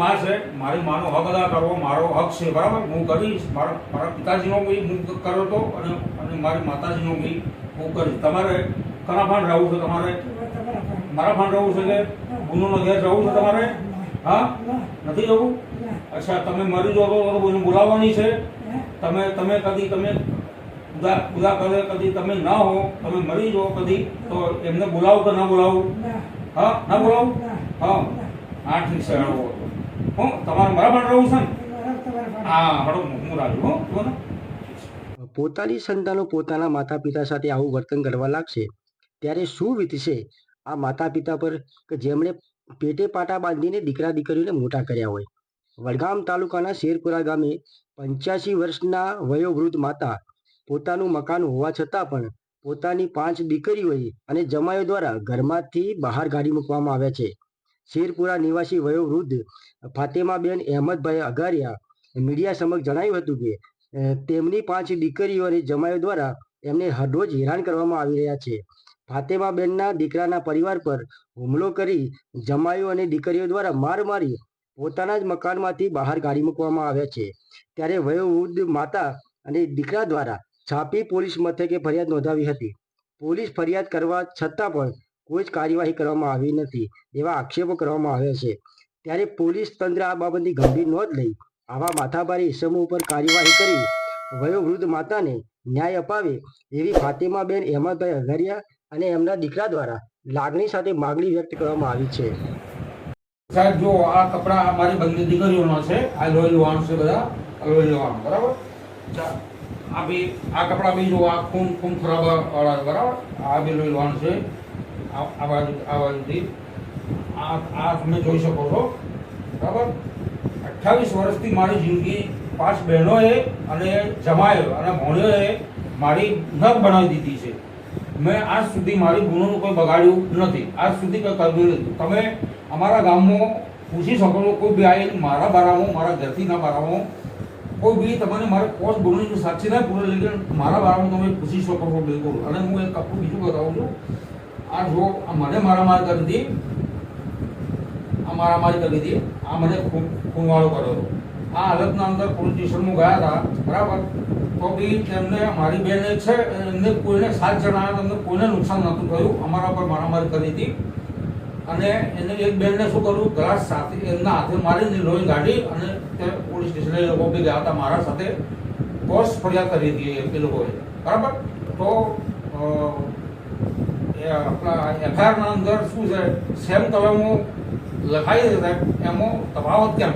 માં છે, મારી માનો હક અદા કરવો, મારો હક છે, બરાબર? હું કરીશ. મારા મારા પિતાજીનો બી હું કર્યો હતો અને અને મારી માતાજીનો બી હું કરીશ. તમારે કના ભાન રહેવું છે તમારે? મારા ભાન રહેવું છે કે ગુનો ઘેર રહેવું છે તમારે? હા? નથી જવું અચ્છા, તમે મરી જો તો કોઈને બોલાવવાની છે? તમે તમે કદી, તમે ઉદા ઉદા કરે, કદી તમે ના હો, તમે મરી જાઓ કદી, તો એમને બોલાવો કે ના બોલાવું? હા? ના બોલાવું? હા. પોતાની સંતાનો પોતાના માતા પિતા સાથે આવું વર્તન કરવા લાગશે, ત્યારે શું વીતશે? આ માતા પિતા પર કે જેમણે પેટે પાટા બાંધીને દીકરા દીકરીઓને મોટા કર્યા હોય? વડગામ તાલુકાના શેરપુરા ગામે પંચ્યાસી વર્ષના વયોવૃદ્ધ માતા પોતાનું મકાન હોવા છતાં પણ પોતાની પાંચ દીકરીઓએ અને જમાઈઓ દ્વારા ઘરમાંથી બહાર કાઢી મૂકવામાં આવ્યા છે. શેરપુરા નિવાસી વયોવૃદ્ધ ફાતેમાબેન અહેમદભાઈ અગારિયા મીડિયા સમક્ષ જણાવ્યું હતું કે તેમની પાંચ દીકરીઓ અને જમાઈઓ દ્વારા એમને હરરોજ હેરાન કરવામાં આવી રહ્યા છે. ફાતેમાબેનના દીકરાના પરિવાર પર હુમલો કરી જમાઈઓ અને દીકરીઓ દ્વારા માર મારી પોતાના જ મકાનમાંથી બહાર કાઢી મૂકવામાં આવ્યા છે. ત્યારે વયોવૃદ્ધ માતા અને દીકરા દ્વારા છાપી પોલીસ મથકે ફરિયાદ નોંધાવી હતી. પોલીસ ફરિયાદ કરવા છતાં પણ કોઈ જ કાર્યવાહી કરવામાં આવી નથી, એવા આક્ષેપો કરવામાં આવ્યા છે. ત્યારે પોલીસ તંત્ર આ બાબતની ગંભીર નોંધ લઈ આવા માથાભારી ઇસમો ઉપર કાર્યવાહી કરી વયોવૃદ્ધ માતાને ન્યાય અપાવે એવી ફાતિમાબેન અહેમદભાઈ અઘરિયા અને એમના દીકરા દ્વારા લાગણી સાથે માગણી વ્યક્ત કરવામાં આવી છે. સાહેબ, જો આ કપડા મારી બંને દીકરીઓનો છે, આ લોહી લેવાનું છે બધા લોહી લેવાનું બરાબર? આ બી આ કપડા બી જો આ ખૂન ખૂન ખરાબ બરાબર? આ બી લોહી લેવાનું છે. આ આ બાજુ આ બાજુથી આ આ તમે જોઈ શકો છો. બરાબર? અઠ્ઠાવીસ વર્ષથી મારી જિંદગી પાંચ બહેનોએ અને જમાયો અને ભોણીઓએ મારી નખ બનાવી દીધી છે. મેં આજ સુધી મારી ગુણોનું કોઈ બગાડ્યું નથી. આજ સુધી કોઈ કર્યું નથી. તમે અમારા ગામમાં પૂછી શકો છો, કોઈ બી આવીને મારા બારામાં, મારા ઘરથી ના બારામાં, કોઈ બી તમને મારે પોસ્ટ ગુણોની સાચી ના પૂરે લઈ મારા બારામાં તમે પૂછી શકો છો બિલકુલ. અને હું એક કપડું બીજું બતાવું છું. આ આ મને મારામારી કરી હતી આ મારામારી કરી હતી આ મને ખૂન, ખૂનવાળો કર્યો હતો. આ હાલતના અંદર પોલીસ સ્ટેશનમાં ગયા હતા, બરાબર? તો બી તેમને, મારી બેન છે, એમને કોઈને સાત જણા તમને કોઈને નુકસાન નહોતું થયું, અમારા પર મારામારી કરી હતી. અને એને એક બેનને શું કર્યું? ગ્લાસ સાથે એમના હાથે મારીને લોહી કાઢી અને તે પોલીસ સ્ટેશને એ લોકો બી ગયા હતા મારા સાથે. પોસ્ટ ફરિયાદ કરી હતી એ- લોકોએ. બરાબર? તો એ આપણા એફઆઈઆરના અંદર શું છે? સેમ કલમો લખાઈ છે. સાહેબ એમાં તફાવત કેમ?